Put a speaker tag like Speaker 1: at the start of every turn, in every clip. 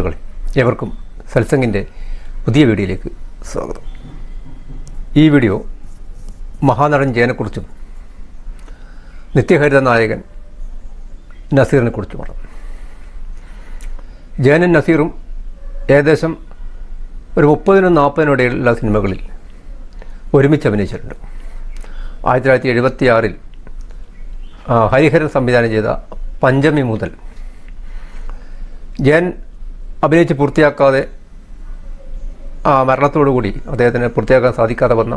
Speaker 1: സുഹൃത്തുക്കളെ ഏവർക്കും സത്സംഗിന്റെ പുതിയ വീഡിയോയിലേക്ക് സ്വാഗതം. ഈ വീഡിയോ മഹാനടൻ ജയനെക്കുറിച്ചും നിത്യഹരിത നായകൻ നസീറിനെ കുറിച്ചുമാണ് ജയനും നസീറും ഏകദേശം ഒരു മുപ്പതിനും നാൽപ്പതിനും ഇടയിലുള്ള സിനിമകളിൽ ഒരുമിച്ച് അഭിനയിച്ചിട്ടുണ്ട്. ആയിരത്തി തൊള്ളായിരത്തി എഴുപത്തി ആറിൽ ഹരിഹരൻ സംവിധാനം ചെയ്ത പഞ്ചമി മുതൽ ജയൻ അഭിനയിച്ച് പൂർത്തിയാക്കാതെ ആ മരണത്തോടുകൂടി അദ്ദേഹത്തിന് പൂർത്തിയാക്കാൻ സാധിക്കാതെ വന്ന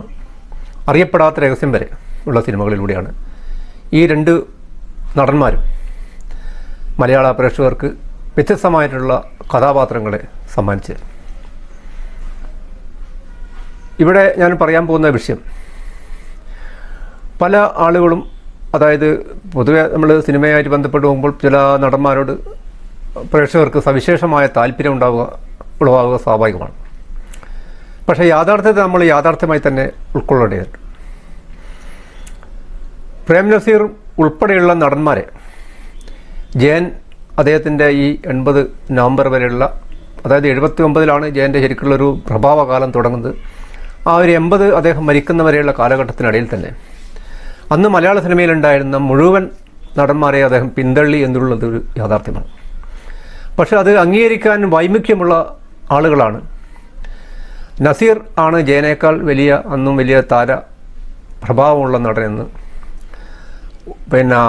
Speaker 1: അറിയപ്പെടാത്ത രഹസ്യം വരെ ഉള്ള സിനിമകളിലൂടെയാണ് ഈ രണ്ട് നടന്മാരും മലയാള പ്രേക്ഷകർക്ക് വ്യത്യസ്തമായിട്ടുള്ള കഥാപാത്രങ്ങളെ സമ്മാനിച്ചത്. ഇവിടെ ഞാൻ പറയാൻ പോകുന്ന വിഷയം പല ആളുകളും അതായത് പൊതുവെ നമ്മൾ സിനിമയായിട്ട് ബന്ധപ്പെട്ട് പോകുമ്പോൾ ചില നടന്മാരോട് പ്രേക്ഷകർക്ക് സവിശേഷമായ താല്പര്യം ഉണ്ടാവുക ഉളവാകുക സ്വാഭാവികമാണ്. പക്ഷേ യാഥാർത്ഥ്യത്തെ നമ്മൾ യാഥാർത്ഥ്യമായി തന്നെ ഉൾക്കൊള്ളേണ്ടതുണ്ട്. പ്രേം നസീർ ഉൾപ്പെടെയുള്ള നടന്മാരെ ജയൻ അദ്ദേഹത്തിന്റെ ഈ എൺപത് നവംബർ വരെയുള്ള അതായത് എഴുപത്തി ഒമ്പതിലാണ് ജയന്റെ ശരിക്കുള്ളൊരു പ്രഭാവകാലം തുടങ്ങുന്നത്. ആ ഒരു എൺപത് അദ്ദേഹം മരിക്കുന്നവരെയുള്ള കാലഘട്ടത്തിനിടയിൽ തന്നെ. അന്ന് മലയാള സിനിമയിലുണ്ടായിരുന്ന മുഴുവൻ നടന്മാരെ അദ്ദേഹം പിന്തള്ളി എന്നുള്ളത് ഒരു യാഥാർത്ഥ്യമാണ്. പക്ഷെ അത് അംഗീകരിക്കാൻ വൈമുഖ്യമുള്ള ആളുകളാണ്. നസീർ ആണ് ജയനേക്കാൾ വലിയ അന്നും വലിയ താര പ്രഭാവമുള്ള നടനെന്ന് പിന്നെ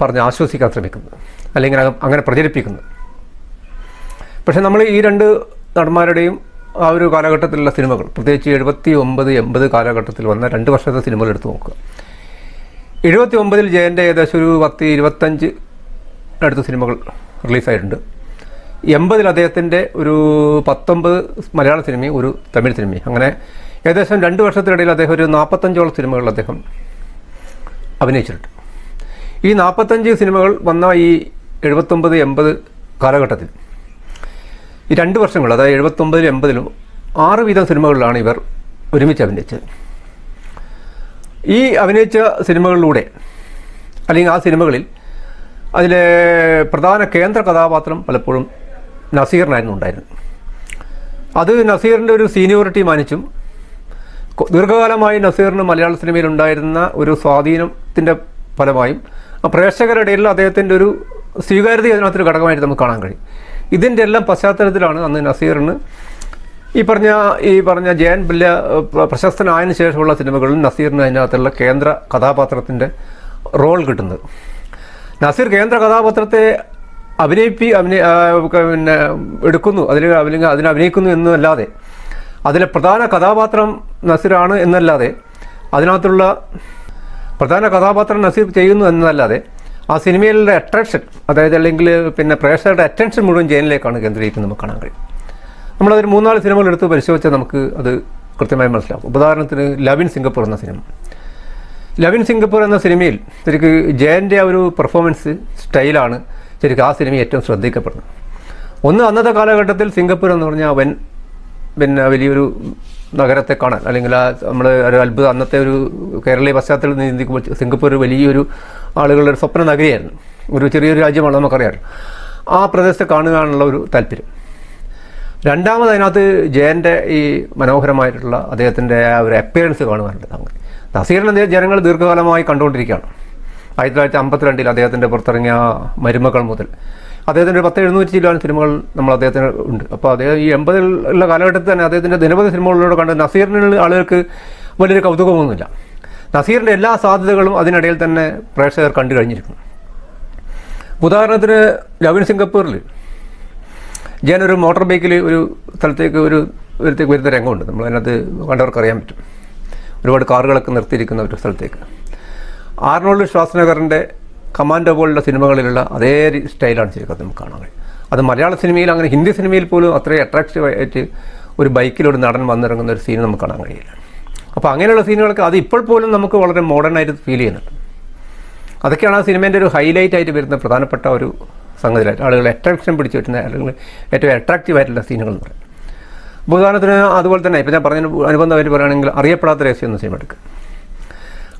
Speaker 1: പറഞ്ഞ് ആശ്വസിക്കാൻ ശ്രമിക്കുന്നത്. അല്ലെങ്കിൽ അങ്ങനെ പ്രചരിപ്പിക്കുന്നു പക്ഷെ നമ്മൾ ഈ രണ്ട് നടന്മാരുടെയും ആ ഒരു കാലഘട്ടത്തിലുള്ള സിനിമകൾ പ്രത്യേകിച്ച് എഴുപത്തി ഒമ്പത് എൺപത് കാലഘട്ടത്തിൽ വന്ന രണ്ട് വർഷത്തെ സിനിമകൾ എടുത്തു നോക്കുക. എഴുപത്തി ഒമ്പതിൽ ജയന്റെ ഏകദേശം ഒരു പത്ത് ഇരുപത്തഞ്ച് അടുത്ത സിനിമകൾ റിലീസായിട്ടുണ്ട്. എൺപതിൽ അദ്ദേഹത്തിന്റെ ഒരു പത്തൊമ്പത് മലയാള സിനിമയും ഒരു തമിഴ് സിനിമയും. അങ്ങനെ ഏകദേശം രണ്ട് വർഷത്തിനിടയിൽ അദ്ദേഹം ഒരു നാൽപ്പത്തഞ്ചോളം സിനിമകൾ അദ്ദേഹം അഭിനയിച്ചിട്ടുണ്ട്. ഈ നാൽപ്പത്തഞ്ച് സിനിമകൾ വന്ന ഈ എഴുപത്തൊമ്പത് എൺപത് കാലഘട്ടത്തിൽ ഈ രണ്ട് വർഷങ്ങൾ അതായത് എഴുപത്തൊമ്പതിലും എൺപതിലും ആറ് വീതം സിനിമകളിലാണ് ഇവർ ഒരുമിച്ച് അഭിനയിച്ചത്. ഈ അഭിനയിച്ച സിനിമകളിലൂടെ അല്ലെങ്കിൽ ആ സിനിമകളിൽ അതിലെ പ്രധാന കേന്ദ്ര കഥാപാത്രം പലപ്പോഴും നസീറിനായിരുന്നു ഉണ്ടായിരുന്നത്. അത് നസീറിന്റെ ഒരു സീനിയോറിറ്റി മാനിച്ചും ദീർഘകാലമായി നസീറിന് മലയാള സിനിമയിൽ ഉണ്ടായിരുന്ന ഒരു സ്വാധീനത്തിന്റെ ഫലമായും പ്രേക്ഷകരുടെ ഇടയിൽ അദ്ദേഹത്തിന്റെ ഒരു സ്വീകാര്യത അതിനകത്തൊരു ഘടകമായിട്ട് നമുക്ക് കാണാൻ കഴിയും. ഇതിന്റെ എല്ലാം പശ്ചാത്തലത്തിലാണ് അന്ന് നസീറിന് ഈ പറഞ്ഞ ഈ പറഞ്ഞ ജയൻ പിള്ള പ്രശസ്തനായതിനു ശേഷമുള്ള സിനിമകളിൽ നസീറിന് അതിനകത്തുള്ള കേന്ദ്ര കഥാപാത്രത്തിന്റെ റോൾ കിട്ടുന്നത്. നസീർ കേന്ദ്ര കഥാപാത്രത്തെ അഭിനയിപ്പി അഭിനയ പിന്നെ എടുക്കുന്നു. അതിൽ അല്ലെങ്കിൽ അതിനെ അഭിനയിക്കുന്നു എന്നല്ലാതെ. അതിലെ പ്രധാന കഥാപാത്രം നസീറാണ് എന്നല്ലാതെ അതിനകത്തുള്ള പ്രധാന കഥാപാത്രം നസീർ ചെയ്യുന്നു എന്നല്ലാതെ ആ സിനിമയിലുള്ള അട്രാക്ഷൻ അതായത് അല്ലെങ്കിൽ പിന്നെ പ്രേക്ഷകരുടെ അറ്റൻഷൻ മുഴുവൻ ജയനിലേക്കാണ് കേന്ദ്രീകരിക്കുന്നത് നമുക്ക് കാണാൻ കഴിയും. നമ്മളതൊരു മൂന്നാൽ സിനിമകൾ എടുത്ത് പരിശോധിച്ചാൽ നമുക്ക് അത് കൃത്യമായി മനസ്സിലാവും ഉദാഹരണത്തിന് ലവിൻ സിംഗപ്പൂർ എന്ന സിനിമ. ലവിൻ സിംഗപ്പൂർ എന്ന സിനിമയിൽ ശരിക്ക് ജയന്റെ ആ ഒരു പെർഫോമൻസ് സ്റ്റൈലാണ് ശരിക്കും ആ സിനിമ ഏറ്റവും ശ്രദ്ധിക്കപ്പെടുന്നു. ഒന്ന് അന്നത്തെ കാലഘട്ടത്തിൽ സിംഗപ്പൂർ എന്ന് പറഞ്ഞാൽ വൻ പിന്നെ വലിയൊരു നഗരത്തെ കാണാൻ അല്ലെങ്കിൽ ആ നമ്മൾ ഒരു അത്ഭുത അന്നത്തെ ഒരു കേരളീയ പശ്ചാത്തലത്തിൽ ചിന്തിക്കുമ്പോൾ സിംഗപ്പൂർ വലിയൊരു ആളുകളുടെ ഒരു സ്വപ്ന നഗരിയായിരുന്നു. ഒരു ചെറിയൊരു രാജ്യമാണ് നമുക്കറിയാം ആ പ്രദേശത്തെ കാണുകയാണുള്ള ഒരു താല്പര്യം. രണ്ടാമത് അതിനകത്ത് ജയന്റെ ഈ മനോഹരമായിട്ടുള്ള അദ്ദേഹത്തിന്റെ ആ ഒരു അപ്പിയറൻസ് കാണുവാനുണ്ട്. അങ്ങനെ. നസീറിനെ ജനങ്ങൾ ദീർഘകാലമായി കണ്ടുകൊണ്ടിരിക്കുകയാണ്. ആയിരത്തി തൊള്ളായിരത്തി അമ്പത്തിരണ്ടിൽ അദ്ദേഹത്തിന്റെ പുറത്തിറങ്ങിയ മരുമകൾ മുതൽ. അദ്ദേഹത്തിന്റെ പത്ത് എഴുന്നൂറ്റി ചില്ലുവാൻ സിനിമകൾ നമ്മൾ അദ്ദേഹത്തിന് ഉണ്ട്. അപ്പോൾ അദ്ദേഹം ഈ എൺപതിൽ ഉള്ള കാലഘട്ടത്തിൽ തന്നെ അദ്ദേഹത്തിന്റെ നിരവധി സിനിമകളിലൂടെ കണ്ട് നസീറിനുള്ള ആളുകൾക്ക് വലിയൊരു കൗതുകമൊന്നുമില്ല. നസീറിന്റെ എല്ലാ സാധ്യതകളും അതിനിടയിൽ തന്നെ പ്രേക്ഷകർ കണ്ടു കഴിഞ്ഞിരിക്കുന്നു. ഉദാഹരണത്തിന് ലവിൻ സിംഗപ്പൂരിൽ ഞാനൊരു മോട്ടോർ ബൈക്കിൽ ഒരു സ്ഥലത്തേക്ക് ഒരു ഒരുത്തേക്ക് വരുന്ന രംഗമുണ്ട്. നമ്മൾ അതിനകത്ത് കണ്ടവർക്ക് അറിയാൻ പറ്റും. ഒരുപാട് കാറുകളൊക്കെ നിർത്തിയിരിക്കുന്ന ഒരു സ്ഥലത്തേക്ക്. ആർണോൾഡ് ശ്വാസനഗറിന്റെ കമാൻഡോ പോലുള്ള സിനിമകളിലുള്ള അതേ സ്റ്റൈലാണ് ശരിക്കും നമുക്ക് കാണാൻ കഴിയും. അത് മലയാള സിനിമയിൽ അങ്ങനെ ഹിന്ദി സിനിമയിൽ പോലും അത്രയും അട്രാക്റ്റീവ് ആയിട്ട് ഒരു ബൈക്കിലൊരു നടൻ വന്നിറങ്ങുന്ന ഒരു സീൻ നമുക്ക് കാണാൻ കഴിയില്ല. അപ്പോൾ അങ്ങനെയുള്ള സീനുകളൊക്കെ അത് ഇപ്പോൾ പോലും നമുക്ക് വളരെ മോഡേൺ ആയിട്ട് ഫീൽ ചെയ്യുന്നുണ്ട്. അതൊക്കെയാണ് ആ സിനിമേന്റെ ഒരു ഹൈലൈറ്റ് ആയിട്ട് വരുന്ന പ്രധാനപ്പെട്ട ഒരു സംഗതിയായിട്ട് ആളുകൾ അട്രാക്ഷൻ പിടിച്ചു പറ്റുന്ന അല്ലെങ്കിൽ ഏറ്റവും അട്രാക്റ്റീവ് ആയിട്ടുള്ള സീനുകൾ എന്ന് പറയുന്നത് ഉദാഹരണത്തിന് അതുപോലെ തന്നെ ഇപ്പം ഞാൻ പറഞ്ഞ അനുബന്ധമായിട്ട് പറയുകയാണെങ്കിൽ അറിയപ്പെടാത്ത രഹസ്യം എന്ന സിനിമ എടുക്കുക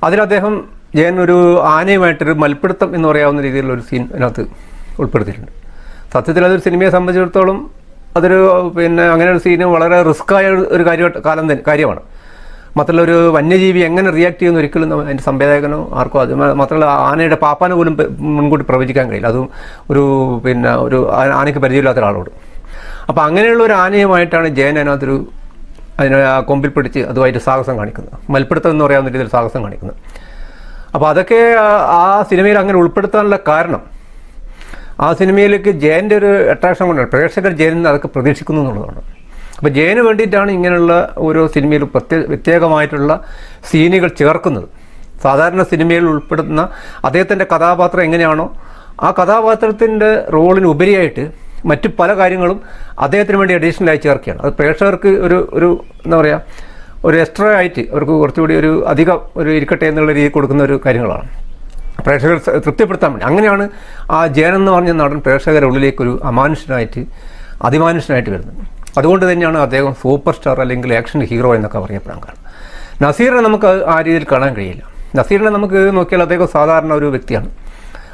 Speaker 1: അതിൽ അദ്ദേഹം ജയൻ ഒരു ആനയുമായിട്ടൊരു മൽപ്പിടുത്തം എന്ന് പറയാവുന്ന രീതിയിലുള്ള ഒരു സീൻ അതിനകത്ത് ഉൾപ്പെടുത്തിയിട്ടുണ്ട്. സത്യത്തിൽ അതൊരു സിനിമയെ സംബന്ധിച്ചിടത്തോളം അതൊരു പിന്നെ അങ്ങനെ ഒരു സീന് വളരെ റിസ്ക്കായ ഒരു കാര്യമായിട്ട് കാലം തന്നെ കാര്യമാണ്. മാത്രമല്ല ഒരു വന്യജീവി എങ്ങനെ റിയാക്ട് ചെയ്യുന്ന ഒരിക്കലും അതിന്റെ സംവേദകനോ ആർക്കോ അത് മാത്രമല്ല ആനയുടെ പാപ്പാനെ പോലും മുൻകൂട്ടി പ്രവചിക്കാൻ കഴിയില്ല. അതും ഒരു പിന്നെ ഒരു ആനയ്ക്ക് പരിചയമില്ലാത്ത ഒരാളോട്. അപ്പോൾ അങ്ങനെയുള്ള ഒരു ആനയുമായിട്ടാണ് ജയൻ അതിനകത്തൊരു അതിനെ കൊമ്പിൽ പിടിച്ച് അതുമായിട്ട് സാഹസം കാണിക്കുന്നത് മൽപ്പിടുത്തം എന്ന് പറയാവുന്ന രീതിയിൽ സാഹസം കാണിക്കുന്നത് അപ്പോൾ അതൊക്കെ ആ- ആ സിനിമയിൽ അങ്ങനെ ഉൾപ്പെടുത്താനുള്ള കാരണം ആ സിനിമയിലേക്ക് ജയന്റെ ഒരു അട്രാക്ഷൻ കൊണ്ടാണ്. പ്രേക്ഷകർ ജയനിൽ നിന്ന് അതൊക്കെ പ്രതീക്ഷിക്കുന്നു എന്നുള്ളതാണ്. അപ്പോൾ ജയന് വേണ്ടിയിട്ടാണ് ഇങ്ങനെയുള്ള ഓരോ സിനിമയിൽ പ്രത്യേക പ്രത്യേകമായിട്ടുള്ള സീനുകൾ ചേർക്കുന്നത്. സാധാരണ സിനിമയിൽ ഉൾപ്പെടുന്ന അദ്ദേഹത്തിന്റെ കഥാപാത്രം എങ്ങനെയാണോ ആ കഥാപാത്രത്തിന്റെ റോളിന് ഉപരിയായിട്ട് മറ്റു പല കാര്യങ്ങളും അദ്ദേഹത്തിന് വേണ്ടി അഡീഷണലായി ചേർക്കുകയാണ്. അത് പ്രേക്ഷകർക്ക് ഒരു ഒരു എന്താ പറയുക ഒരു എക്സ്ട്രാ ആയിട്ട് അവർക്ക് കുറച്ചുകൂടി ഒരു അധികം ഒരു ഇരിക്കട്ടെ എന്നുള്ള രീതി കൊടുക്കുന്ന ഒരു കാര്യങ്ങളാണ്. പ്രേക്ഷകർ തൃപ്തിപ്പെടുത്താൻ വേണ്ടി. അങ്ങനെയാണ് ആ ജയൻ എന്ന് പറഞ്ഞ നടൻ പ്രേക്ഷകരുടെ ഉള്ളിലേക്ക് ഒരു അമാനുഷ്യനായിട്ട് അതിമാനുഷ്യനായിട്ട് വരുന്നത്. അതുകൊണ്ട് തന്നെയാണ് അദ്ദേഹം സൂപ്പർ സ്റ്റാർ അല്ലെങ്കിൽ ആക്ഷൻ ഹീറോ എന്നൊക്കെ പറയപ്പെടാൻ കാരണം. നസീറിനെ നമുക്ക് ആ രീതിയിൽ കാണാൻ കഴിയില്ല. നസീറിനെ നമുക്ക് നോക്കിയാൽ അദ്ദേഹം സാധാരണ ഒരു വ്യക്തിയാണ്.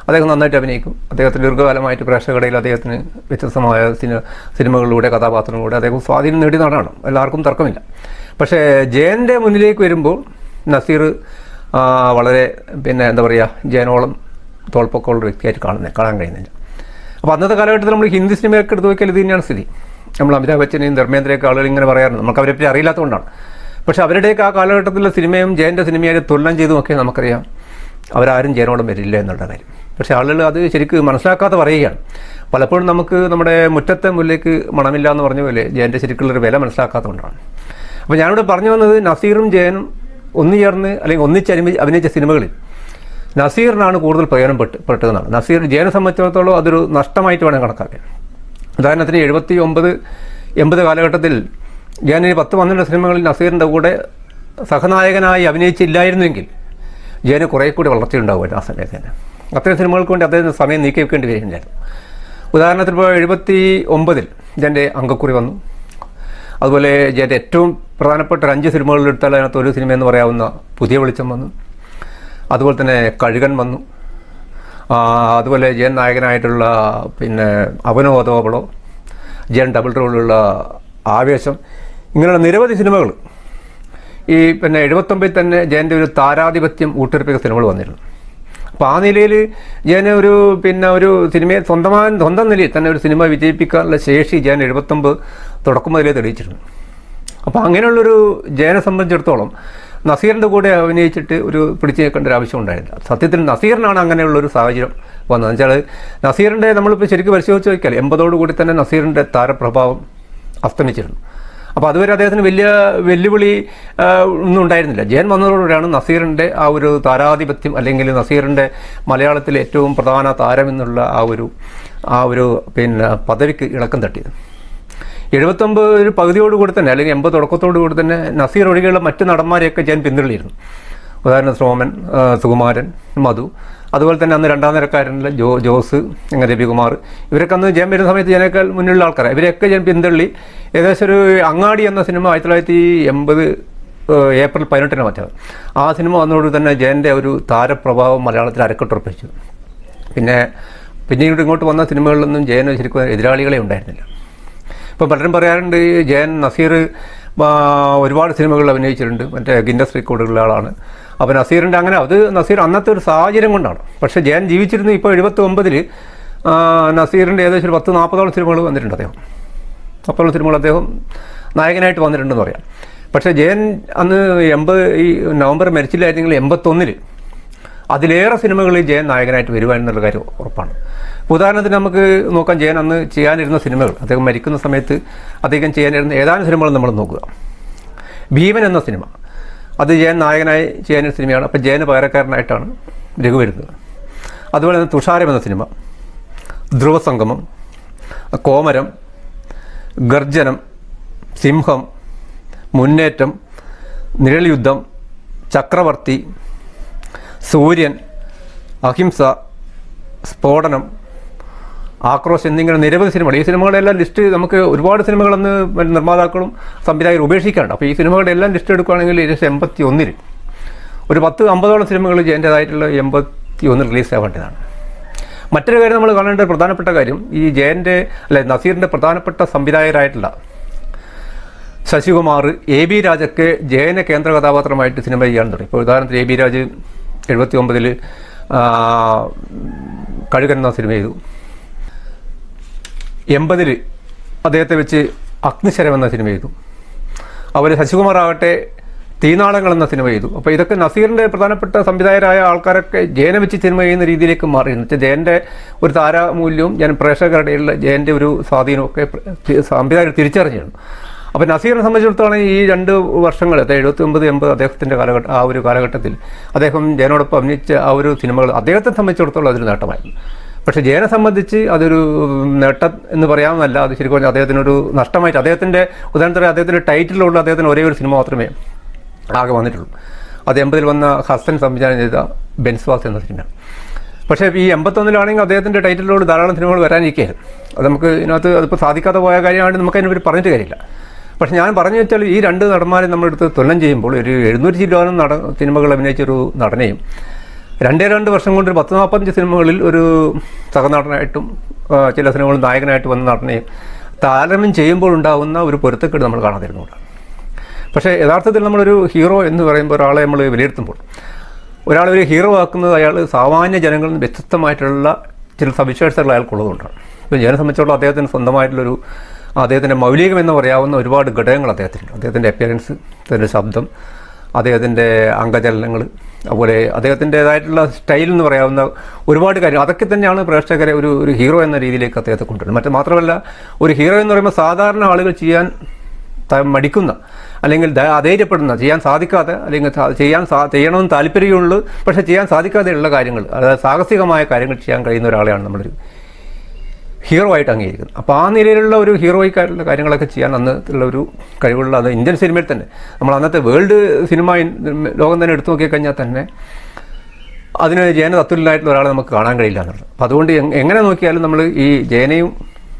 Speaker 1: അദ്ദേഹം നന്നായിട്ട് അഭിനയിക്കും. അദ്ദേഹത്തിന് ദീർഘകാലമായിട്ട് പ്രേക്ഷകടയിൽ അദ്ദേഹത്തിന് വ്യത്യസ്തമായ സിനിമ സിനിമകളിലൂടെ കഥാപാത്രങ്ങളിലൂടെ അദ്ദേഹം സ്വാധീനം നേടിയ നടനാണ് എല്ലാവർക്കും തർക്കമില്ല. പക്ഷേ ജയന്റെ മുന്നിലേക്ക് വരുമ്പോൾ നസീർ വളരെ പിന്നെ എന്താ പറയുക ജയനോളം തോൾപ്പൊക്കമുള്ള വ്യക്തിയായിട്ട് കാണുന്നത് കാണാൻ കഴിയുന്നില്ല. അപ്പോൾ അന്നത്തെ കാലഘട്ടത്തിൽ നമ്മൾ ഹിന്ദി സിനിമയൊക്കെ എടുത്തു നോക്കിയാൽ ഇത് തന്നെയാണ് സ്ഥിതി. നമ്മൾ അമിതാഭ് ബച്ചനെയും ധർമ്മേന്ദ്രയൊക്കെ ആളുകൾ ഇങ്ങനെ പറയാറുണ്ട്. നമുക്ക് അവരെ പറ്റി അറിയില്ലാത്തതുകൊണ്ടാണ്. പക്ഷെ അവരുടെയൊക്കെ ആ കാലഘട്ടത്തിലെ സിനിമയും ജയന്റെ സിനിമയായിട്ട് തുലനം ചെയ്തുമൊക്കെ നമുക്കറിയാം അവരാരും ജയനോടും വരില്ല എന്നുള്ള കാര്യം. പക്ഷേ ആളുകൾ അത് ശരിക്കും മനസ്സിലാക്കാതെ പറയുകയാണ്. പലപ്പോഴും നമുക്ക് നമ്മുടെ മുറ്റത്തെ മുല്ലേക്ക് മണമില്ല എന്ന് പറഞ്ഞ പോലെ ജയന്റെ ശരിക്കുള്ളൊരു വില മനസ്സിലാക്കാത്തതുകൊണ്ടാണ്. അപ്പോൾ ഞാനിവിടെ പറഞ്ഞു വന്നത് നസീറും ജയനും ഒന്നു ചേർന്ന് അല്ലെങ്കിൽ ഒന്നിച്ച് അഭിനയിച്ച സിനിമകളിൽ നസീറിനാണ് കൂടുതൽ പ്രയോജനപ്പെട്ട് പെട്ടതെന്നാണ്. നസീർ ജയനെ സംബന്ധിച്ചിടത്തോളം അതൊരു നഷ്ടമായിട്ട് വേണം കണക്കാക്കാൻ. ഉദാഹരണത്തിന് എഴുപത്തി ഒമ്പത് എൺപത് കാലഘട്ടത്തിൽ ജയൻ ഈ പത്ത് പന്ത്രണ്ട് സിനിമകളിൽ നസീറിന്റെ കൂടെ സഹനായകനായി അഭിനയിച്ചില്ലായിരുന്നെങ്കിൽ ജയന് കുറേ കൂടി വളർച്ചയുണ്ടാവുമായിരുന്നു ആ സമയത്ത് തന്നെ. അത്തരം സിനിമകൾക്ക് വേണ്ടി അദ്ദേഹത്തിന് സമയം നീക്കി വെക്കേണ്ടി വരികയുണ്ടായിരുന്നു ഉദാഹരണത്തിന് ഇപ്പോൾ എഴുപത്തി ഒമ്പതിൽ ജന്റെ അങ്കക്കുറി വന്നു. അതുപോലെ ജന്റെ ഏറ്റവും പ്രധാനപ്പെട്ട അഞ്ച് സിനിമകളിൽ എടുത്താൽ അതിനകത്ത് ഒരു സിനിമ എന്ന് പറയാവുന്ന പുതിയ വെളിച്ചം വന്നു. അതുപോലെ തന്നെ കഴുകൻ വന്നു. അതുപോലെ ജയൻ നായകനായിട്ടുള്ള പിന്നെ അവനോ അതോപളോ ജയൻ ഡബിൾ റോളിലുള്ള ആവേശം ഇങ്ങനെയുള്ള നിരവധി സിനിമകൾ ഈ പിന്നെ എഴുപത്തൊമ്പതിൽ തന്നെ ജയന്റെ ഒരു താരാധിപത്യം ഊട്ടിയുറപ്പിക്കുന്ന സിനിമകൾ വന്നിരുന്നു. അപ്പോൾ ആ നിലയിൽ ഞാൻ ഒരു പിന്നെ ഒരു സിനിമയെ സ്വന്തമായ സ്വന്തം നിലയിൽ തന്നെ ഒരു സിനിമ വിജയിപ്പിക്കാനുള്ള ശേഷി ജയൻ എഴുപത്തൊമ്പത് തുടക്കം മുതലേ തെളിയിച്ചിരുന്നു. അപ്പോൾ അങ്ങനെയുള്ളൊരു ജയനെ സംബന്ധിച്ചിടത്തോളം നസീറിന്റെ കൂടെ അഭിനയിച്ചിട്ട് ഒരു പിടിച്ചു നിൽക്കേണ്ട ഒരു ആവശ്യം ഉണ്ടായില്ല. സത്യത്തിൽ നസീറിനാണ് അങ്ങനെയുള്ളൊരു സാഹചര്യം വന്നത്. വെച്ചാൽ നസീറിന്റെ നമ്മളിപ്പോൾ ശരിക്കും പരിശോധിച്ച് നോക്കിയാൽ എൺപതോടു കൂടി തന്നെ നസീറിന്റെ താരപ്രഭാവം അസ്തമിച്ചിരുന്നു. അപ്പോൾ അതുവരെ അദ്ദേഹത്തിന് വലിയ വെല്ലുവിളി ഒന്നും ഉണ്ടായിരുന്നില്ല. ജയൻ വന്നതോടുകൂടിയാണ് നസീറിന്റെ ആ ഒരു താരാധിപത്യം അല്ലെങ്കിൽ നസീറിന്റെ മലയാളത്തിലെ ഏറ്റവും പ്രധാന താരം എന്നുള്ള ആ ഒരു ആ ഒരു പിന്നെ പദവിക്ക് ഇളക്കം തട്ടിയത്. എഴുപത്തൊമ്പത് ഒരു പകുതിയോടുകൂടി തന്നെ അല്ലെങ്കിൽ എൺപത് തുടക്കത്തോടു കൂടി തന്നെ നസീർ ഒഴികെയുള്ള മറ്റ് നടന്മാരെയൊക്കെ ജയൻ പിന്തള്ളിയിരുന്നു ഉദാഹരണം സോമൻ സുകുമാരൻ മധു. അതുപോലെ തന്നെ അന്ന് രണ്ടാം നിരക്കാരനിലെ ജോ ജോസ് അങ്ങനെ രവികുമാർ. ഇവരൊക്കെ അന്ന് ജയം വരുന്ന സമയത്ത് ജനേക്കാൾ മുന്നിലുള്ള ആൾക്കാരാണ് ഇവരൊക്കെ ഞാൻ പിന്തള്ളി ഏകദേശം ഒരു അങ്ങാടി എന്ന സിനിമ ആയിരത്തി തൊള്ളായിരത്തി എൺപത് ഏപ്രിൽ പതിനെട്ടിന് മറ്റത്. ആ സിനിമ വന്നതോട് തന്നെ ജയന്റെ ഒരു താരപ്രഭാവം മലയാളത്തിൽ അരക്കെട്ടുറപ്പിച്ചു. പിന്നെ പിന്നീട് ഇങ്ങോട്ട് വന്ന സിനിമകളിലൊന്നും ജയന് ശരിക്കും എതിരാളികളെ ഉണ്ടായിരുന്നില്ല. ഇപ്പോൾ പലരും പറയാറുണ്ട് ജയൻ നസീർ ഒരുപാട് സിനിമകളിൽ അഭിനയിച്ചിട്ടുണ്ട്. മറ്റേ ഗിന്നസ് റെക്കോർഡുള്ള ആളാണ്. അപ്പോൾ നസീറിന്റെ അങ്ങനെ അത് നസീർ അന്നത്തെ ഒരു സാഹചര്യം കൊണ്ടാണ്. പക്ഷേ ജയൻ ജീവിച്ചിരുന്നു ഇപ്പോൾ എഴുപത്തി ഒമ്പതിൽ നസീറിന്റെ ഏകദേശം ഒരു പത്ത് നാൽപ്പതോളം സിനിമകൾ വന്നിട്ടുണ്ട് അദ്ദേഹം. നാൽപ്പതോളം സിനിമകൾ അദ്ദേഹം നായകനായിട്ട് വന്നിട്ടുണ്ടെന്ന് പറയാം. പക്ഷേ ജയൻ അന്ന് എൺപത് ഈ നവംബർ മരിച്ചില്ലായിരുന്നെങ്കിൽ എൺപത്തൊന്നിൽ അതിലേറെ സിനിമകളിൽ ജയൻ നായകനായിട്ട് വരുവാനെന്നുള്ള കാര്യം ഉറപ്പാണ്. ഉദാഹരണത്തിന് നമുക്ക് നോക്കാം ജയൻ അന്ന് ചെയ്യാനിരുന്ന സിനിമകൾ. അദ്ദേഹം മരിക്കുന്ന സമയത്ത് അദ്ദേഹം ചെയ്യാനിരുന്ന ഏതാനും സിനിമകൾ നമ്മൾ നോക്കുക. ഭീമൻ എന്ന സിനിമ. അത് ജയൻ നായകനായി ചെയ്യാനൊരു സിനിമയാണ്. അപ്പോൾ ജയന് പകരക്കാരനായിട്ടാണ് രഘു വരുന്നത്. അതുപോലെ തന്നെ തുഷാരം എന്ന സിനിമ. ധ്രുവസംഗമം കോമരം ഗർജനം സിംഹം മുന്നേറ്റം നിഴൽ യുദ്ധം ചക്രവർത്തി സൂര്യൻ അഹിംസ സ്ഫോടനം ആക്രോശ് എന്നിങ്ങനെ നിരവധി സിനിമകൾ. ഈ സിനിമകളെല്ലാം ലിസ്റ്റ് നമുക്ക് ഒരുപാട് സിനിമകളന്ന് നിർമ്മാതാക്കളും സംവിധായകരും ഉപേക്ഷിക്കാറുണ്ട്. അപ്പോൾ ഈ സിനിമകളുടെ എല്ലാം ലിസ്റ്റ് എടുക്കുകയാണെങ്കിൽ ഏകദേശം എൺപത്തി ഒന്നിൽ ഒരു പത്ത് അമ്പതോളം സിനിമകൾ ജയന്റേതായിട്ടുള്ള എൺപത്തി ഒന്നിൽ റിലീസ് ആവേണ്ടതാണ് മറ്റൊരു കാര്യം നമ്മൾ കാണേണ്ട പ്രധാനപ്പെട്ട കാര്യം ഈ ജയന്റെ അല്ലെ നസീറിന്റെ പ്രധാനപ്പെട്ട സംവിധായകരായിട്ടുള്ള ശശികുമാർ എ ബി രാജൊക്കെ ജയനെ കേന്ദ്ര കഥാപാത്രമായിട്ട് സിനിമ ചെയ്യാൻ തുടങ്ങി. ഇപ്പോൾ ഉദാഹരണത്തിന് എ ബി രാജ് എഴുപത്തി ഒമ്പതിൽ കഴുകൻ എന്ന സിനിമ ചെയ്തു. എൺപതിൽ അദ്ദേഹത്തെ വെച്ച് അഗ്നിശരം എന്ന സിനിമ ചെയ്തു. അവർ ശശികുമാർ ആകട്ടെ തീനാളങ്ങൾ എന്ന സിനിമ ചെയ്തു. അപ്പോൾ ഇതൊക്കെ നസീറിന്റെ പ്രധാനപ്പെട്ട സംവിധായകരായ ആൾക്കാരൊക്കെ ജയനെ വെച്ച് സിനിമ ചെയ്യുന്ന രീതിയിലേക്ക് മാറി എന്ന് വെച്ചാൽ ജയന്റെ ഒരു താരമൂല്യവും ഞാൻ പ്രേക്ഷകരുടെ ഇടയിലുള്ള ജയന്റെ ഒരു സ്വാധീനവും ഒക്കെ സംവിധായകർ തിരിച്ചറിഞ്ഞിരുന്നു. അപ്പോൾ നസീറിനെ സംബന്ധിച്ചിടത്തോളം ഈ രണ്ട് വർഷങ്ങൾ എഴുപത്തി ഒമ്പത് എൺപത് അദ്ദേഹത്തിന്റെ കാലഘട്ടം ആ ഒരു കാലഘട്ടത്തിൽ അദ്ദേഹം ജയനോടൊപ്പം അഭിനയിച്ച ആ ഒരു സിനിമകൾ അദ്ദേഹത്തെ സംബന്ധിച്ചിടത്തോളം അതൊരു നേട്ടമായിരുന്നു. പക്ഷേ ജയനെ സംബന്ധിച്ച് അതൊരു നേട്ടം എന്ന് പറയാമെന്നല്ല അത് ശരിക്കും പറഞ്ഞാൽ അദ്ദേഹത്തിനൊരു നഷ്ടമായിട്ട് അദ്ദേഹത്തിന്റെ ഉദാഹരണത്തിന് അദ്ദേഹത്തിന്റെ ടൈറ്റിലുള്ള അദ്ദേഹത്തിന് ഒരേ ഒരു സിനിമ മാത്രമേ ആകെ വന്നിട്ടുള്ളൂ. അത് എൺപതിൽ വന്ന ഹസൻ സംവിധാനം ചെയ്ത ബെൻസ്വാസ് എന്ന സിനിമ. പക്ഷേ ഈ എൺപത്തൊന്നിലാണെങ്കിൽ അദ്ദേഹത്തിന്റെ ടൈറ്റിലോട് ധാരാളം സിനിമകൾ വരാനിരിക്കുകയായിരുന്നു അത് നമുക്ക് ഇതിനകത്ത് അതിപ്പോൾ സാധിക്കാതെ പോയ കാര്യമാണ് നമുക്ക് അതിനൊരു പറഞ്ഞിട്ട് കാര്യമില്ല. പക്ഷേ ഞാൻ പറഞ്ഞു വെച്ചാൽ ഈ രണ്ട് നടന്മാരെ നമ്മളെടുത്ത് തുലനം ചെയ്യുമ്പോൾ ഒരു എഴുന്നൂറ്റി ചില്ലോനം നട സിനിമകൾ അഭിനയിച്ചൊരു നടനെയും രണ്ടേ രണ്ട് വർഷം കൊണ്ട് ഒരു പത്ത് നാൽപ്പത്തഞ്ച് സിനിമകളിൽ ഒരു സഹനടനായിട്ടും ചില സിനിമകളിൽ നായകനായിട്ട് വന്ന നടനെയും താരതമ്യം ചെയ്യുമ്പോൾ ഉണ്ടാകുന്ന ഒരു പൊരുത്തക്കേട് നമ്മൾ കാണാതിരുന്നുകൊണ്ടാണ്. പക്ഷേ യഥാർത്ഥത്തിൽ നമ്മളൊരു ഹീറോ എന്ന് പറയുമ്പോൾ ഒരാളെ നമ്മൾ വിലയിരുത്തുമ്പോൾ ഒരാളെ ഒരു ഹീറോ ആക്കുന്നത് അയാൾ സാമാന്യ ജനങ്ങളിൽ നിന്ന് വ്യത്യസ്തമായിട്ടുള്ള ചില സവിശേഷതകൾ അയാൾക്കുള്ളതുകൊണ്ടാണ് ഇപ്പം ജനം സംബന്ധിച്ചിടത്തോളം അദ്ദേഹത്തിന് സ്വന്തമായിട്ടുള്ളൊരു അദ്ദേഹത്തിന്റെ മൗലികം എന്ന് പറയാവുന്ന ഒരുപാട് ഘടകങ്ങൾ അദ്ദേഹത്തിനുണ്ട്. അദ്ദേഹത്തിന്റെ അപ്പിയറൻസ് അദ്ദേഹത്തിന്റെ ശബ്ദം അദ്ദേഹത്തിന്റെ അംഗചലനങ്ങൾ അതുപോലെ അദ്ദേഹത്തിന്റേതായിട്ടുള്ള സ്റ്റൈൽ എന്ന് പറയാവുന്ന ഒരുപാട് കാര്യം അതൊക്കെ തന്നെയാണ് പ്രേക്ഷകരെ ഒരു ഒരു ഹീറോ എന്ന രീതിയിലേക്ക് അദ്ദേഹത്തെ കൊണ്ടുവരുന്നത്. മറ്റു മാത്രമല്ല ഒരു ഹീറോ എന്ന് പറയുമ്പോൾ സാധാരണ ആളുകൾ ചെയ്യാൻ മടിക്കുന്ന അല്ലെങ്കിൽ അധൈര്യപ്പെടുന്ന ചെയ്യാൻ സാധിക്കാതെ അല്ലെങ്കിൽ ചെയ്യാൻ സാ ചെയ്യണമെന്ന് താല്പര്യമുള്ളൂ പക്ഷേ ചെയ്യാൻ സാധിക്കാതെയുള്ള കാര്യങ്ങൾ അതായത് സാഹസികമായ കാര്യങ്ങൾ ചെയ്യാൻ കഴിയുന്ന ഒരാളെയാണ് നമ്മളൊരു ഹീറോ ആയിട്ട് അംഗീകരിക്കുന്നത് അപ്പോൾ ആ നിലയിലുള്ള ഒരു ഹീറോയിക്കായിട്ടുള്ള കാര്യങ്ങളൊക്കെ ചെയ്യാൻ അന്നത്തുള്ള ഒരു കഴിവുള്ള അത് ഇന്ത്യൻ സിനിമയിൽ തന്നെ. നമ്മൾ അന്നത്തെ വേൾഡ് സിനിമ ലോകം തന്നെ എടുത്തു നോക്കിക്കഴിഞ്ഞാൽ തന്നെ അതിന് ജയന തത്തുല്യനായിട്ടുള്ള ഒരാളെ നമുക്ക് കാണാൻ കഴിയില്ല എന്നുള്ളത്. അപ്പോൾ അതുകൊണ്ട് എങ്ങനെ നോക്കിയാലും നമ്മൾ ഈ ജയനയും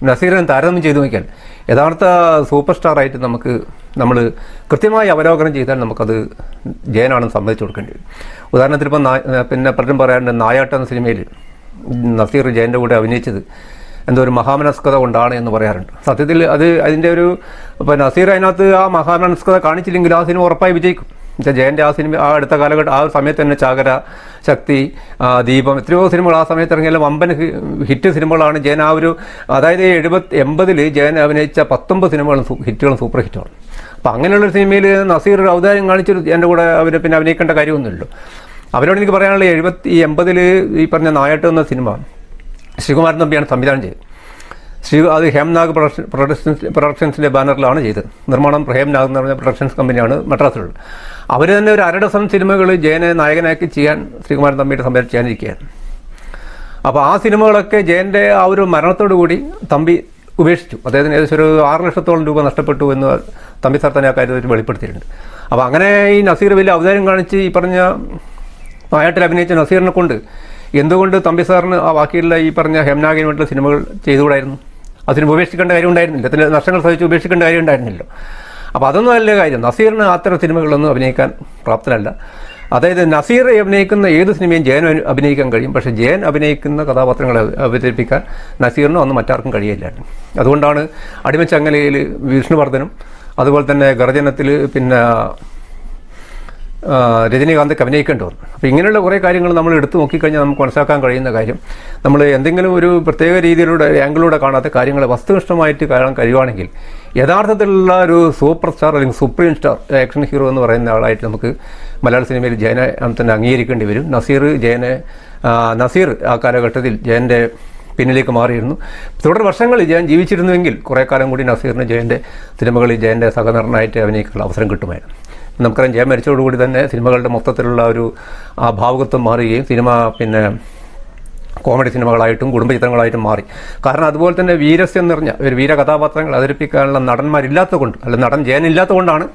Speaker 1: നസീറിനും താരതമ്യം ചെയ്തു നോക്കിയാൽ യഥാർത്ഥ സൂപ്പർ സ്റ്റാർ ആയിട്ട് നമുക്ക് നമ്മൾ കൃത്യമായി അവലോകനം ചെയ്താൽ നമുക്കത് ജയനാണെന്ന് സമ്മതിച്ചു കൊടുക്കേണ്ടി വരും. ഉദാഹരണത്തിന് ഇപ്പം പിന്നെ പലരും പറയാറുണ്ട് നായാട്ട എന്ന സിനിമയിൽ നസീർ ജയന്റെ കൂടെ അഭിനയിച്ചത് എന്തോ ഒരു മഹാമനസ്കത കൊണ്ടാണ് എന്ന് പറയാറുണ്ട്. സത്യത്തിൽ അത് അതിന്റെ ഒരു ഇപ്പം നസീർ അതിനകത്ത് ആ മഹാമനസ്കത കാണിച്ചില്ലെങ്കിൽ ആ സിനിമ ഉറപ്പായി വിജയിക്കും. ജയന്റെ ആ സിനിമ ആ അടുത്ത കാലഘട്ടം ആ സമയത്ത് തന്നെ ചാകര ശക്തി ദീപം എത്രയോ സിനിമകൾ ആ സമയത്ത് ഇറങ്ങിയാലും വമ്പൻ ഹിറ്റ് സിനിമകളാണ്. ജയൻ ആ ഒരു അതായത് എഴുപത്തി എൺപതിൽ ജയൻ അഭിനയിച്ച പത്തൊമ്പത് സിനിമകളും ഹിറ്റുകളും സൂപ്പർ ഹിറ്റുകളും. അപ്പോൾ അങ്ങനെയുള്ള സിനിമയിൽ നസീർ ഔദാര്യം കാണിച്ചൊരു എന്റെ കൂടെ അവർ പിന്നെ അഭിനയിക്കേണ്ട കാര്യമൊന്നുമില്ലല്ലോ. അവരോട് എനിക്ക് പറയാനുള്ള എഴുപത്തി എൺപതിൽ ഈ പറഞ്ഞ നായട്ട് എന്ന സിനിമ ശ്രീകുമാരൻ തമ്പിയാണ് സംവിധാനം ചെയ്തത്. ശ്രീ അത് ഹേംനാഗ് പ്രൊഡക്ഷൻ പ്രൊഡക്ഷൻസ് പ്രൊഡക്ഷൻസിന്റെ ബാനറിലാണ് ചെയ്തത്. നിർമ്മാണം ഹേംനാഗ് എന്ന് പറഞ്ഞ പ്രൊഡക്ഷൻസ് കമ്പനിയാണ് മദ്രാസിലുള്ളത്. അവർ തന്നെ ഒരു അര സിനിമകൾ ജയനെ നായകനാക്കി ചെയ്യാൻ ശ്രീകുമാരൻ തമ്പിയുടെ സംവിധാനം ചെയ്യാനിരിക്കുകയാണ്. അപ്പോൾ ആ സിനിമകളൊക്കെ ജയന്റെ ആ ഒരു മരണത്തോടു കൂടി തമ്പി ഉപേക്ഷിച്ചു. അദ്ദേഹത്തിന് ഏകദേശം ഒരു ആറ് ലക്ഷത്തോളം രൂപ നഷ്ടപ്പെട്ടു എന്ന് തമ്പി സാർ തന്നെ ആ കാര്യത്തിൽ വെളിപ്പെടുത്തിയിട്ടുണ്ട്. അപ്പോൾ അങ്ങനെ ഈ നസീർ വലിയ അവതാരം കാണിച്ച് ഈ പറഞ്ഞ നായാട്ടിൽ അഭിനയിച്ച നസീറിനെ കൊണ്ട് എന്തുകൊണ്ട് തമ്പി സാറിന് ആ ബാക്കിയുള്ള ഈ പറഞ്ഞ ഹെംനാഗിന് വേണ്ടിയുള്ള സിനിമകൾ ചെയ്തുകൂടായിരുന്നു? അതിന് ഉപേക്ഷിക്കേണ്ട കാര്യം ഉണ്ടായിരുന്നില്ല അതിന്റെ നഷ്ടങ്ങൾ സഹിച്ച് ഉപേക്ഷിക്കേണ്ട കാര്യം ഉണ്ടായിരുന്നില്ലോ അപ്പോൾ അതൊന്നും അല്ല കാര്യം. നസീറിന് അത്തരം സിനിമകളൊന്നും അഭിനയിക്കാൻ പ്രാപ്തനല്ല. അതായത് നസീർ അഭിനയിക്കുന്ന ഏത് സിനിമയും ജയൻ അഭിനയിക്കാൻ കഴിയും. പക്ഷെ ജയൻ അഭിനയിക്കുന്ന കഥാപാത്രങ്ങളെ അവതരിപ്പിക്കാൻ നസീറിനോ ഒന്നും മറ്റാർക്കും കഴിയില്ലായിരുന്നു അതുകൊണ്ടാണ് അടിമച്ചങ്ങലയിൽ വിഷ്ണുവർദ്ധനും അതുപോലെ തന്നെ ഗർജനത്തിൽ പിന്നെ രജനീകാന്ത് അഭിനയിക്കേണ്ടി വന്നു അപ്പോൾ ഇങ്ങനെയുള്ള കുറേ കാര്യങ്ങൾ നമ്മൾ എടുത്തു നോക്കിക്കഴിഞ്ഞാൽ നമുക്ക് മനസ്സിലാക്കാൻ കഴിയുന്ന കാര്യം നമ്മൾ എന്തെങ്കിലും ഒരു പ്രത്യേക രീതിയിലൂടെ ആംഗിളിലൂടെ കാണാത്ത കാര്യങ്ങൾ വസ്തുനിഷ്ഠമായിട്ട് കാണാൻ കഴിയുവാണെങ്കിൽ യഥാർത്ഥത്തിലുള്ള ഒരു സൂപ്പർ സ്റ്റാർ അല്ലെങ്കിൽ സുപ്രീം സ്റ്റാർ ആക്ഷൻ ഹീറോ എന്ന് പറയുന്ന ആളായിട്ട് നമുക്ക് മലയാള സിനിമയിൽ ജയനെ തന്നെ അംഗീകരിക്കേണ്ടി വരും. നസീർ ജയനെ നസീർ ആ കാലഘട്ടത്തിൽ ജയന്റെ പിന്നിലേക്ക് മാറിയിരുന്നു. തുടർ വർഷങ്ങളിൽ ജയൻ ജീവിച്ചിരുന്നുവെങ്കിൽ കുറേ കാലം കൂടി നസീറിന് ജയന്റെ സിനിമകളിൽ ജയന്റെ സഹനടനായിട്ട് അഭിനയിക്കാനുള്ള അവസരം കിട്ടുമായിരുന്നു. നമുക്കറിയാം ജയം മരിച്ചതോടുകൂടി തന്നെ സിനിമകളുടെ മൊത്തത്തിലുള്ള ഒരു ആ ഭാവുകത്വം മാറുകയും സിനിമ പിന്നെ കോമഡി സിനിമകളായിട്ടും കുടുംബ ചിത്രങ്ങളായിട്ടും മാറി. കാരണം അതുപോലെ തന്നെ വീരസ്യം നിറഞ്ഞ ഒരു വീര കഥാപാത്രങ്ങൾ അവതരിപ്പിക്കാനുള്ള നടന്മാരില്ലാത്ത കൊണ്ട് അല്ല നടൻ ജയൻ ഇല്ലാത്ത കൊണ്ടാണ്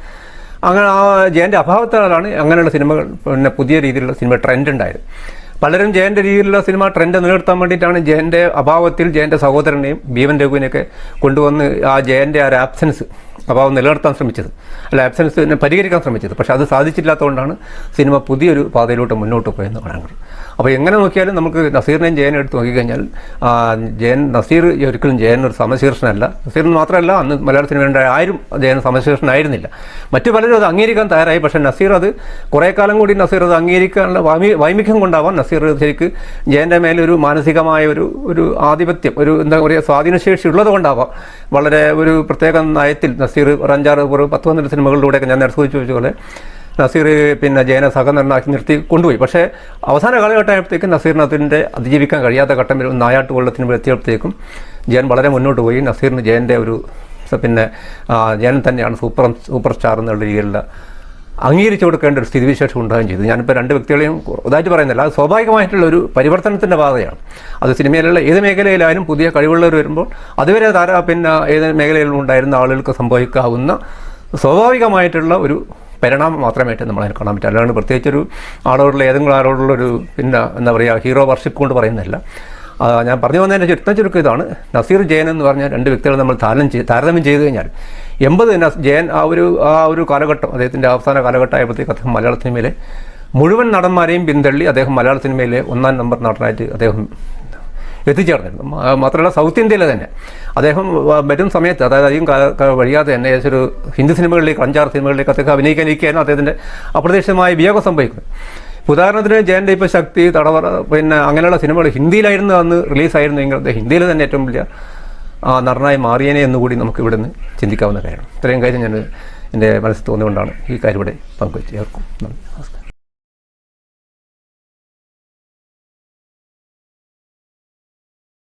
Speaker 1: അങ്ങനെ ആ ജയന്റെ അഭാവത്താലാണ് അങ്ങനെയുള്ള സിനിമകൾ പിന്നെ പുതിയ രീതിയിലുള്ള സിനിമ ട്രെൻഡ് ഉണ്ടായത് പലരും ജയന്റെ രീതിയിലുള്ള സിനിമ ട്രെൻഡ് നിലനിർത്താൻ വേണ്ടിയിട്ടാണ് ജയന്റെ അഭാവത്തിൽ ജയന്റെ സഹോദരനെയും ഭീമൻ രഘുവിനെയൊക്കെ കൊണ്ടുവന്ന് ആ ജയന്റെ ആ ഒരു ആബ്സൻസ് അഭാവം നിലനിർത്താൻ ശ്രമിച്ചത്. അല്ല ആബ്സെൻസ് പരിഹരിക്കാൻ ശ്രമിച്ചത്. പക്ഷെ അത് സാധിച്ചില്ലാത്തതുകൊണ്ടാണ് സിനിമ പുതിയൊരു പാതയിലോട്ട് മുന്നോട്ട് പോയെന്ന് കാണാൻ കഴിയും അപ്പോൾ എങ്ങനെ നോക്കിയാലും നമുക്ക് നസീറിനെയും ജയനെ എടുത്ത് നോക്കിക്കഴിഞ്ഞാൽ ജയൻ നസീർ ഒരിക്കലും ജയൻ ഒരു സമശീർഷനല്ല. നസീറിന് മാത്രമല്ല അന്ന് മലയാള സിനിമയുടെ ആരും ജയൻ സമശീർഷനായിരുന്നില്ല. മറ്റു പലരും അത് അംഗീകരിക്കാൻ തയ്യാറായി. പക്ഷേ നസീർ അത് കുറേ കാലം കൂടി നസീർ അത് അംഗീകരിക്കാനുള്ള വൈമി വൈമിഖ്യം കൊണ്ടാവാം നസീർ ശരിക്ക് ജയന്റെ മേലൊരു മാനസികമായ ഒരു ഒരു ആധിപത്യം ഒരു എന്താ പറയുക സ്വാധീനശേഷി ഉള്ളത് കൊണ്ടാവാം. വളരെ ഒരു പ്രത്യേക നയത്തിൽ നസീർ ഒരു അഞ്ചാറ് പത്ത് പന്ത്രണ്ട് സിനിമകളിലൂടെയൊക്കെ ഞാൻ നേരത്തെ സൂചിപ്പിച്ച പോലെ നസീർ പിന്നെ ജയനെ സഹനടനാക്കി നിർത്തി കൊണ്ടുപോയി. പക്ഷേ അവസാന കാലഘട്ടമായപ്പോഴത്തേക്കും നസീറിനത്തിന്റെ അതിജീവിക്കാൻ കഴിയാത്ത ഘട്ടം വരും നായാട്ട് കൊള്ളത്തിന് എത്തിയപ്പോഴത്തേക്കും ജയൻ വളരെ മുന്നോട്ട് പോയി. നസീറിന് ജയന്റെ ഒരു പിന്നെ ജയൻ തന്നെയാണ് സൂപ്പർ സൂപ്പർ സ്റ്റാർ എന്നുള്ള രീതിയിലുള്ള അംഗീകരിച്ചു കൊടുക്കേണ്ട ഒരു സ്ഥിതിവിശേഷം ഉണ്ടാകുകയും ചെയ്തു. ഞാനിപ്പോൾ രണ്ട് വ്യക്തികളെയും ഇതായിട്ട് പറയുന്നില്ല. അത് സ്വാഭാവികമായിട്ടുള്ള ഒരു പരിവർത്തനത്തിന്റെ പാതയാണ്. അത് സിനിമയിലുള്ള ഏത് മേഖലയിലായാലും പുതിയ കഴിവുള്ളവർ വരുമ്പോൾ അതുവരെ താര പിന്നെ ഏത് മേഖലയിലും ഉണ്ടായിരുന്ന ആളുകൾക്ക് സംഭവിക്കാവുന്ന സ്വാഭാവികമായിട്ടുള്ള ഒരു പരിണാമം മാത്രമായിട്ട് നമ്മൾ അതിനെ കാണാൻ പറ്റും അല്ലാണ്ട് പ്രത്യേകിച്ചൊരു ആളോടുള്ള ഏതെങ്കിലും ആളോടുള്ള ഒരു പിന്നെ എന്താ പറയുക ഹീറോ വർഷിപ്പ് കൊണ്ട് പറയുന്നില്ല ഞാൻ പറഞ്ഞു വന്നതിന്റെ ചുരുക്കം ചുരുക്കം ഇതാണ്. നസീർ ജയൻ എന്ന് പറഞ്ഞ രണ്ട് വ്യക്തികളെ നമ്മൾ താരതമ്യം ചെയ്ത് താരതമ്യം ചെയ്ത് കഴിഞ്ഞാൽ എൺപത് ജയൻ ആ ഒരു ആ ഒരു കാലഘട്ടം അദ്ദേഹത്തിന്റെ അവസാന കാലഘട്ടമായപ്പോഴത്തേക്ക് അദ്ദേഹം മലയാള സിനിമയിലെ മുഴുവൻ നടന്മാരെയും പിന്തള്ളി അദ്ദേഹം മലയാള സിനിമയിലെ ഒന്നാം നമ്പർ നടനായിട്ട് അദ്ദേഹം എത്തിച്ചേർന്നിരുന്നു. മാത്രമല്ല സൗത്ത് ഇന്ത്യയിലെ തന്നെ. അദ്ദേഹം വരും സമയത്ത് അതായത് അധികം വഴിയാതെ തന്നെ ഒരു ഹിന്ദി സിനിമകളിലേക്ക് അഞ്ചാറ് സിനിമകളിലേക്ക് അദ്ദേഹം അഭിനയിക്കാനിരിക്കുകയായിരുന്നു അദ്ദേഹത്തിന്റെ അപ്രതീക്ഷിതമായ വിയോഗം സംഭവിക്കുന്നത്. ഉദാഹരണത്തിന് ജയന്റെ ഇപ്പോൾ ശക്തി തടവറ പിന്നെ അങ്ങനെയുള്ള സിനിമകൾ ഹിന്ദിയിലായിരുന്നു അന്ന് റിലീസായിരുന്നെങ്കിൽ അദ്ദേഹം ഹിന്ദിയിൽ തന്നെ ഏറ്റവും വലിയ നടനായി മാറിയനെ എന്നുകൂടി നമുക്ക് ഇവിടെ നിന്ന് ചിന്തിക്കാവുന്ന കാര്യമാണ്. ഇത്രയും കാര്യം ഞാൻ എന്റെ മനസ്സിൽ തോന്നിയുകൊണ്ടാണ് ഈ കാര്യം ഇവിടെ പങ്കുവച്ച് ചേർക്കും നന്ദി. നമസ്കാരം.